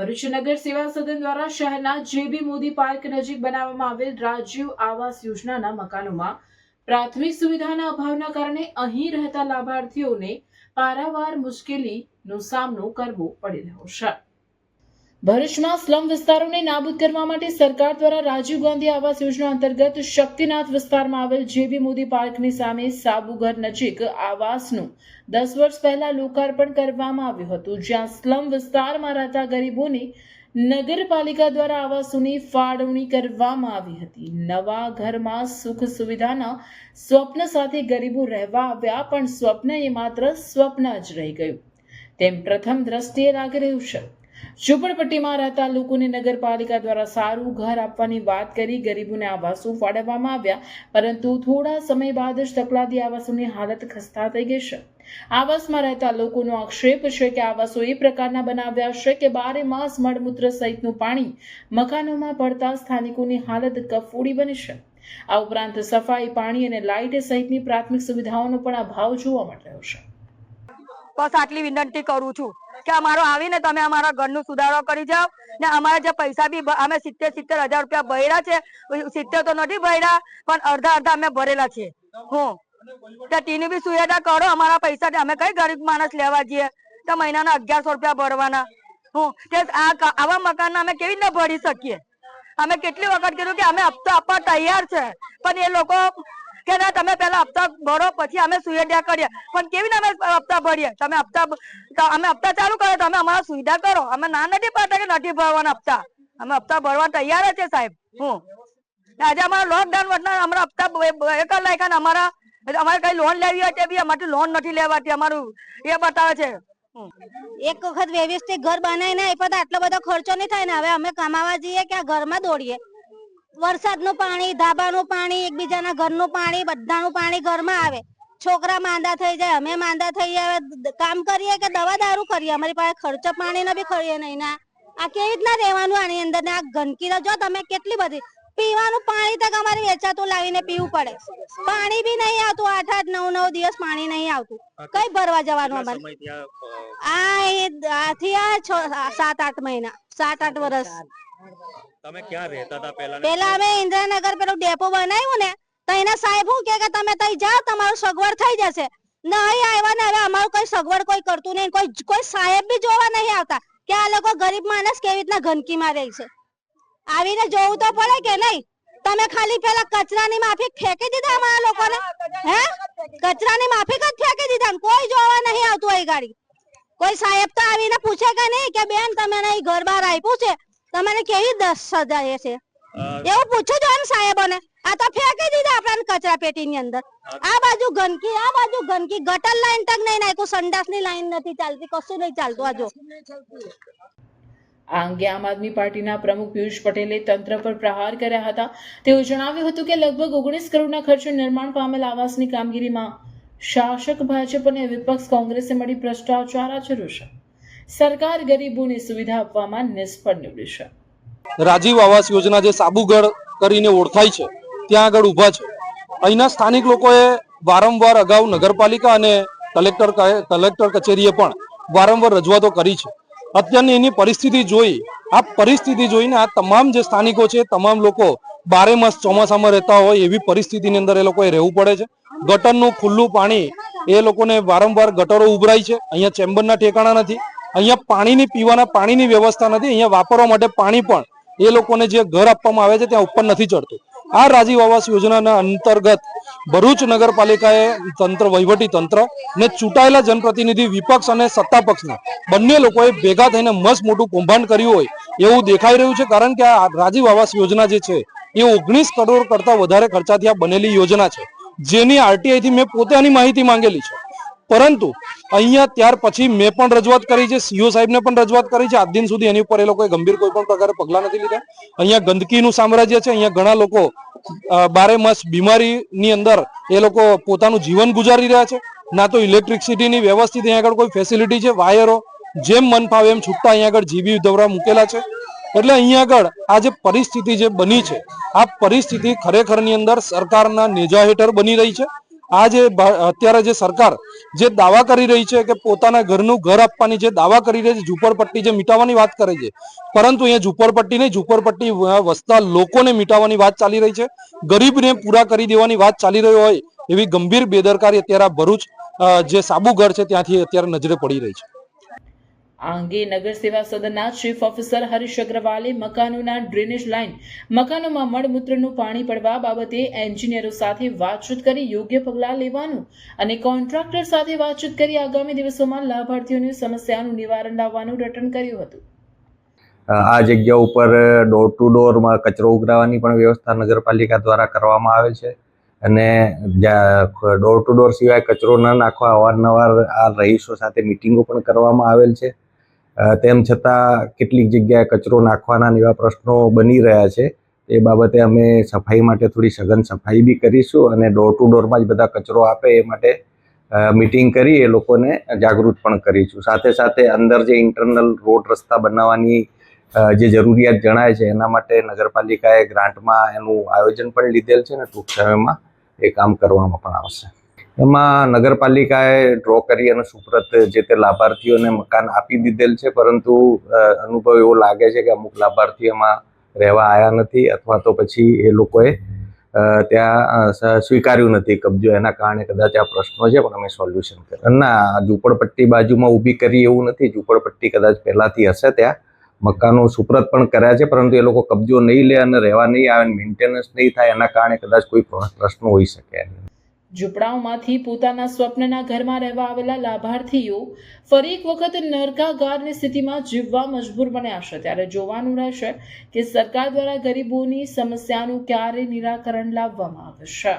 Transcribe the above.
ભરૂચ નગર સેવા સદન દ્વારા શહેરના જેબી મોદી પાર્ક નજીક બનાવવામાં આવેલ રાજીવ આવાસ યોજનાના મકાનોમાં પ્રાથમિક સુવિધાના અભાવના કારણે અહીં રહેતા લાભાર્થીઓને પારાવાર મુશ્કેલીનો સામનો કરવો પડી રહ્યો છે. ભરૂચમાં સ્લમ વિસ્તારોને નાબૂદ કરવા માટે સરકાર દ્વારા રાજીવ ગાંધી આવાસ યોજના અંતર્ગત શક્તિનાથ વિસ્તારમાં આવેલ જેબી મોદી પાર્કની સામે સાબુઘર નજીક આવાસનું દસ વર્ષ પહેલા લોકાર્પણ કરવામાં આવ્યું હતું, જ્યાં સ્લમ વિસ્તારમાં રહેતા ગરીબોને નગરપાલિકા દ્વારા આવાસોની ફાળવણી કરવામાં આવી હતી. નવા ઘરમાં સુખ સુવિધાના સ્વપ્ન સાથે ગરીબો રહેવા આવ્યા, પણ સ્વપ્ન એ માત્ર સ્વપ્ન જ રહી ગયું. તેમ પ્રથમ દ્રષ્ટિએ લાગી રહ્યું છે. ઝૂંપડપટ્ટીમાં રહેતા લોકોને નગરપાલિકા દ્વારા સારું ઘર આપવાની વાત કરી ગરીબોને આવાસો ફાળવવામાં આવ્યા, પરંતુ થોડા સમય બાદ જ તકલાદી આવાસોની હાલત ખસ્તા થઈ ગઈ છે. આવાસમાં રહેતા લોકોનો આક્ષેપ છે કે આવાસો એ પ્રકારના બનાવ્યા છે કે બારે માસ મળમૂત્ર સહિતનું પાણી મકાનોમાં પડતા સ્થાનિકોની હાલત કફોડી બની છે. આ ઉપરાંત સફાઈ, પાણી અને લાઇટ સહિતની પ્રાથમિક સુવિધાઓનો પણ અભાવ જોવા મળી રહ્યો છે. બસ આટલી વિનંતી કરું છું કે અમારો આવીને તમે અમારા ઘરનું સુધારો કરી જાઓ ને અમારા જે પૈસા બી અમે સિત્તેર સિત્તેર હજાર રૂપિયા ભર્યા છે સિત્તેર તો નથી ભર્યા, પણ અડધા અડધા અમે ભરેલા છે. હું. તો તેની બી સુવિધા કરો, અમારા પૈસા અમે કઈ ગરીબ માણસ લેવા જઈએ? તો મહિનાના અગિયારસો રૂપિયા ભરવાના. હું. તે આવા મકાન અમે કેવી રીતે ભરી શકીએ? અમે કેટલી વખત કીધું કે અમે હપ્તો આપવા તૈયાર છે, પણ એ લોકો કે ના, તમે પેલા હપ્તા ભરો, પછી અમે સુવિધા કરીએ. પણ કેવી અમે હપ્તા ભરીએ? તમે હપ્તા અમે હપ્તા ચાલુ કરો તમે અમારા સુવિધા કરો. અમે ના નથી પાડતા કે નથી ભરવાના હપ્તા. અમે હપ્તા ભરવા તૈયાર છે, સાહેબ. હું. આજે અમારા લોકડાઉન વચના અમારા હપ્તા એક લાખ્યા અમારા, અમારે કઈ લોન લેવી હોય તે બી અમારી લોન નથી લેવાતી. અમારું એ બતાવે છે. એક વખત વ્યવસ્થિત ઘર બનાવીને આપ્યા આટલો બધો ખર્ચો નહીં થાય ને. હવે અમે કમાવા જઈએ કે આ ઘરમાં દોડીએ? વરસાદનું પાણી ધાબાનું પાણી એકબીજાના ઘરનું પાણી બધાનું પાણી ઘરમાં આવે. છોકરા માંદા થઈ જાય અમે માંદા થઈ જાય કામ કરીએ કે દવા દારૂ કરીએ? અમારી પાસે ખર્ચો પાણીનો બી ખરીએ નહીં ના. આ કેવી રીતના રહેવાનું આની અંદર? ને આ ગંદકી જો તમે કેટલી બધી પીવાનું પાણી તક અમારે વેચાતું લાવીને પીવું પડે. પાણી બી નહીં આવતું આઠ આઠ નવ નવ દિવસ પાણી નહીં આવતું. કઈ ભરવા જવાનું અમારે? આ આથી આ સાત આઠ મહિના. સાત આઠ વર્ષ. તમે ક્યાં રહેતા હતા પહેલા પહેલા અમે ઇન્દ્રનગર પેલું ડેપો બનાવ્યું ને તો એના સાહેબ હું કે તમે તઈ જાઓ તમારું સગવડ થઈ જશે. નહીં આવ્યા ને હવે અમારું કોઈ સગવડ કોઈ કરતું નહીં કોઈ કોઈ સાહેબ બી જોવા નહીં આવતા કે આ લોકો ગરીબ માણસ કેવી રીતના ગંદકીમાં રહે છે. આવીને જોવું તો પડે કે નહીં? તમે ખાલી પેલા કચરાની માફી ફેંકી દીધા અમારા લોકોને? હે? કચરાની માફી જ ફેંકી દીધા કોઈ જોવા નહીં આવતું અહીં ગાડી. કોઈ સાહેબ તો આવીને પૂછે કે નહીં કે બેન તમે ઘર બહાર આપ્યું છે. તમને કેવી દસ સજાય છે? એવું પૂછું જો ને સાહેબોને. આ તો ફેંકી દીધા આપણા કચરા પેટીની અંદર. આ બાજુ ગંદકી આ બાજુ ગંદકી. ગટર લાઈન તક નહીં નાખ્યું સંડાસની લાઈન નથી ચાલતી કશું નહીં ચાલતું આજો આ અંગે આમ આદમી પાર્ટીના પ્રમુખ પિયુષ પટેલે તંત્ર પર પ્રહાર કર્યા હતા. તેઓ જણાવ્યું હતું કે લગભગ ઓગણીસ કરોડના ખર્ચે નિર્માણ પામેલ આવાસની કામગીરીમાં શાસક ભાજપ અને વિપક્ષ કોંગ્રેસે મળી ભ્રષ્ટાચાર આચર્યો છે. સરકાર ગરીબોને સુવિધા આપવામાં નિષ્ફળ નીવડી છે. રાજીવ આવાસ યોજના જે સાબુગઢ કરીને ઓળખાય છે, ત્યાં આગળ ઊભા છે. અહીંના સ્થાનિક લોકોએ વારંવાર અગાઉ નગરપાલિકા અને કલેક્ટર કલેક્ટર કચેરીએ પણ વારંવાર રજૂઆતો કરી છે. અત્યારની એની પરિસ્થિતિ જોઈ, આ પરિસ્થિતિ જોઈને આ તમામ જે સ્થાનિકો છે, તમામ લોકો બારે માસ ચોમાસામાં રહેતા હોય એવી પરિસ્થિતિની અંદર એ લોકોએ રહેવું પડે છે. ગટરનું ખુલ્લું પાણી એ લોકોને વારંવાર ગટરો ઉભરાય છે. અહીંયા ચેમ્બરના ઠેકાણા નથી. અહીંયા પાણીની, પીવાના પાણીની વ્યવસ્થા નથી. અહીંયા વાપરવા માટે પાણી પણ એ લોકોને જે ઘર આપવામાં આવે છે ત્યાં ઉપર નથી ચડતું. આ રાજીવ આવાસ યોજનાના અંતર્ગત ભરૂચ નગરપાલિકાએ તંત્ર, વહીવટી તંત્ર ને ચૂંટાયેલા જનપ્રતિનિધિ વિપક્ષ અને સત્તા પક્ષના બંને લોકોએ ભેગા થઈને મસ્ત મોટું કૌભાંડ કર્યું હોય એવું દેખાઈ રહ્યું છે. કારણ કે આ રાજીવ આવાસ યોજના જે છે એ ઓગણીસ કરોડ કરતા વધારે ખર્ચાથી આ બનેલી યોજના છે. જેની આરટીઆઈ થી મેં પોતે આની માહિતી માંગેલી છે. પરંતુ અહીંયા ત્યાર પછી મેં પણ રજૂઆત કરી છે, સીઓ સાહેબને પણ રજૂઆત કરી છે. આજ દિન સુધી એની ઉપર એ લોકોએ ગંભીર કોઈ પણ પ્રકારે પગલા નથી લીધા. અહીંયા ગંદકીનું સામ્રાજ્ય છે, અહીંયા ઘણા લોકો બારે માસ બીમારીની અંદર એ લોકો પોતાનું જીવન ગુજારી રહ્યા છે. ના તો ઇલેક્ટ્રિસિટીની વ્યવસ્થિત અહીંયા આગળ કોઈ ફેસિલિટી છે, વાયરો જેમ મન ફાવે એમ છૂટતા અહીંયા આગળ જીબી દવરા મૂકેલા છે. એટલે અહીંયા આગળ આ જે પરિસ્થિતિ જે બની છે, આ પરિસ્થિતિ ખરેખરની અંદર સરકારના નેજા હેઠળ બની રહી છે. આ જે અત્યારે જે સરકાર જે દાવા કરી રહી છે કે પોતાના ઘરનું ઘર આપવાની જે દાવા કરી રહી છે, ઝૂંપડપટ્ટી જે મિટાવવાની વાત કરે છે, પરંતુ અહીંયા ઝુંપડપટ્ટી નહીં, ઝુંપડપટ્ટી વસતા લોકોને મિટાવવાની વાત ચાલી રહી છે, ગરીબને પૂરા કરી દેવાની વાત ચાલી રહી હોય એવી ગંભીર બેદરકારી અત્યારે આ ભરૂચ જે સાબુગઢ છે ત્યાંથી અત્યારે નજરે પડી રહી છે. આ અંગે નગર સેવા સદનના ચીફ ઓફિસર હરીશ અગ્રવાલે મકાનોના ડ્રેનેજ લાઇન મકાનોમાં મળમૂત્રનું પાણી પડવા બાબતે એન્જિનિયરો સાથે વાતચીત કરી યોગ્ય પગલાં લેવાનું અને કોન્ટ્રાક્ટર સાથે વાતચીત કરી આગામી દિવસોમાં લાભાર્થીઓની સમસ્યાનું નિવારણ લાવવાનું રટણ કર્યું હતું. આ જગ્યા ઉપર ડોર ટુ ડોરમાં કચરો ઉઘરાવાની પણ વ્યવસ્થા નગરપાલિકા દ્વારા કરવામાં આવે છે અને ડોર ટુ ડોર સિવાય કચરો ન નાખવા અવારનવાર આ રહીશો સાથે મિટિંગો પણ કરવામાં આવેલ છે. તેમ છતાં કેટલીક જગ્યાએ કચરો નાખવાના એવા પ્રશ્નો બની રહ્યા છે. એ બાબતે અમે સફાઈ માટે થોડી સઘન સફાઈ બી કરીશું અને ડોર ટુ ડોરમાં જ બધા કચરો આપે એ માટે મિટિંગ કરી એ લોકોને જાગૃત પણ કરીશું. સાથે સાથે અંદર જે ઇન્ટરનલ રોડ રસ્તા બનાવવાની જે જરૂરિયાત જણાય છે એના માટે નગરપાલિકાએ ગ્રાન્ટમાં એનું આયોજન પણ લીધેલ છે ને ટૂંક સમયમાં એ કામ કરવામાં પણ આવશે. એમાં નગરપાલિકાએ ડ્રો કરી અને સુપ્રત જે તે લાભાર્થીઓને મકાન આપી દીધેલ છે, પરંતુ અનુભવ એવો લાગે છે કે અમુક લાભાર્થી એમાં રહેવા આવ્યા નથી અથવા તો પછી એ લોકોએ ત્યાં સ્વીકાર્યું નથી કબજો. એના કારણે કદાચ આ પ્રશ્નો છે, પણ અમે સોલ્યુશન કર્યા. ના ઝૂંપડપટ્ટી બાજુમાં ઊભી કરી એવું નથી. ઝૂંપડપટ્ટી કદાચ પહેલાંથી હશે ત્યાં. મકાનો સુપ્રત પણ કર્યા છે, પરંતુ એ લોકો કબજો નહીં લે અને રહેવા નહીં આવે મેન્ટેનન્સ નહીં થાય, એના કારણે કદાચ કોઈ પ્રશ્નો હોઈ શકે. ઝૂંપડાઓમાંથી પોતાના સ્વપ્નના ઘરમાં રહેવા આવેલા લાભાર્થીઓ ફરી એક વખત નરકાગારની સ્થિતિમાં જીવવા મજબૂર બન્યા છે. ત્યારે જોવાનું રહેશે કે સરકાર દ્વારા ગરીબોની સમસ્યાનું ક્યારે નિરાકરણ લાવવામાં આવશે